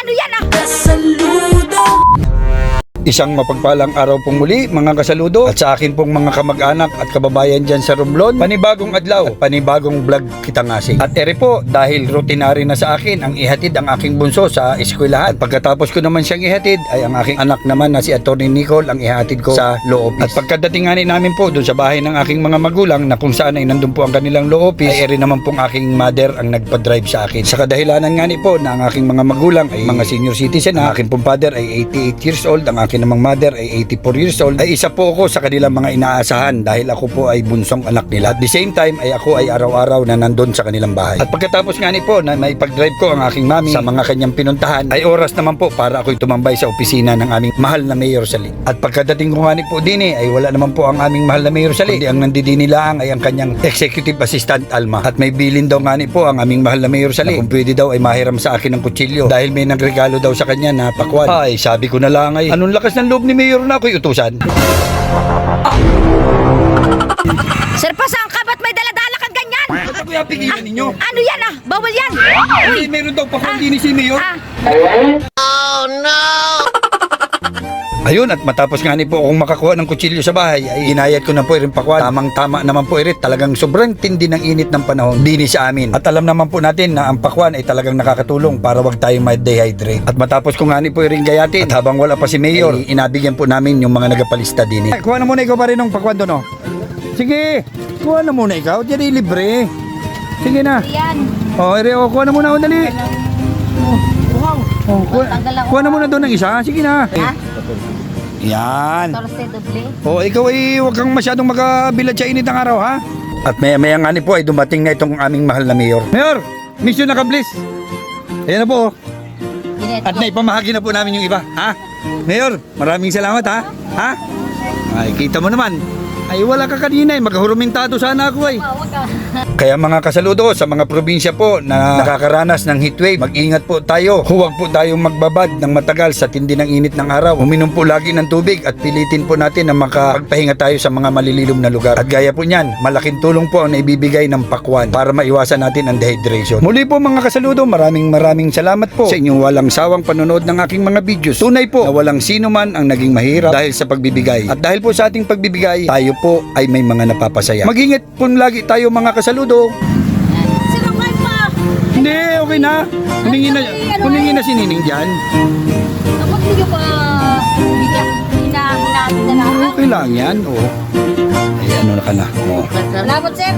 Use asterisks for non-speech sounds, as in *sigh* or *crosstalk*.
Ano yan ah? Kasaludo! Isang mapagpalang araw pong muli mga kasaludo at sa akin pong mga kamag-anak at kababayan dyan sa Romblon, panibagong adlaw at panibagong vlog kita ngasing. At ere po, dahil rutinary na sa akin ang ihatid ang aking bunso sa eskwelahan. At pagkatapos ko naman siyang ihatid ay ang aking anak naman na si Atty. Nicole ang ihatid ko sa law office. At pagkadating nga namin po doon sa bahay ng aking mga magulang na kung saan ay nandun po ang kanilang law office, ay ere naman pong aking mother ang nagpa-drive sa akin. Sa kadahilanan nga ni po na ang aking mga magulang ay mga senior citizen, ang aking pong father ay 88 years old, ang aking namang mother ay 84 years old, ay isa po ako sa kanilang mga inaasahan dahil ako po ay bunsong anak nila. At the same time ay ako ay araw-araw na nandun sa kanilang bahay. At pagkatapos nga ni po na may pag-drive ko ang aking mami sa mga kanyang pinuntahan, ay oras naman po para ako'y tumambay sa opisina ng aming mahal na Mayor Sali. At pagkadating ko nga ni po din eh, ay wala naman po ang aming mahal na Mayor Sali. Kundi ang nandidini lang ay ang kanyang executive assistant Alma. At may bilin daw nga ni po ang aming mahal na Mayor Sali. Kung pwede daw ay mahiram sa akin ng kutsilyo dahil may nagregalo daw sa kanya na pakwan. Ay, sabi ko na lang ay, anong lakas ng loob ni Mayor na ako'y utusan? Sir, pasang ka? Ba't may daladala kang ganyan? Ba't ako yapigilan ninyo? Ano yan ah? Bawal yan! Hindi, meron daw pakwan din si Mayor. Ah, Ayun, at matapos nga ni po akong makakuha ng kutsilyo sa bahay, ay inayat ko na po rin pakwan. Tamang-tama naman po irit, talagang sobrang tindi ng init ng panahon dini sa amin. At alam naman po natin na ang pakwan ay talagang nakakatulong para wag tayong ma-dehydrate. At matapos ko nga ni po rin gayatin, at habang wala pa si Mayor, ay inabigyan po namin yung mga nagapalista dini. Ay, kuha na muna ikaw pa rin ng pakwan doon, oh. Sige, kuha na muna ikaw, diyan ay libre. Sige na. yan. Oh, ere, oh, kuha na muna, oh, dali. Wow. Oh, kuha, kuha na muna doon ng isa, sige na. Ha? Yan. Doble. O, ikaw ay huwag kang masyadong magabilad sa init ng araw, ha? At maya maya nga ni po ay dumating na itong aming mahal na mayor. Mayor, mission na kablis. Ayan na po. oh. At naipamahagi na po namin yung iba, ha? Mayor, maraming salamat, ha? Ha? Ay, kita mo naman. Ay, wala ka kanina, eh. maghurumintado sana ako, ay. *laughs* Kaya mga kasaludo sa mga probinsya po na nakakaranas ng heatwave, mag-ingat po tayo. Huwag po tayong magbabad ng matagal sa tindi ng init ng araw. Uminom po lagi ng tubig at pilitin po natin na makapagpahinga tayo sa mga malililom na lugar. At gaya po niyan, malaking tulong po ang naibibigay ng pakwan para maiwasan natin ang dehydration. Muli po mga kasaludo, maraming maraming salamat po sa inyong walang sawang panonood ng aking mga videos. Tunay po na walang sino man ang naging mahirap dahil sa pagbibigay. At dahil po sa ating pagbibigay, tayo po ay may mga napapasaya. Mag-ingat po lagi tayo mga kasaludo. Sino kayo pa? Hindi, okay na. Kuningin na, kuningin na si Nining dyan. Dapat hindi pa hina hinahamit na lang. Okay lang yan, oo. Ay, ano na ka na. Oo. Salamat, sir.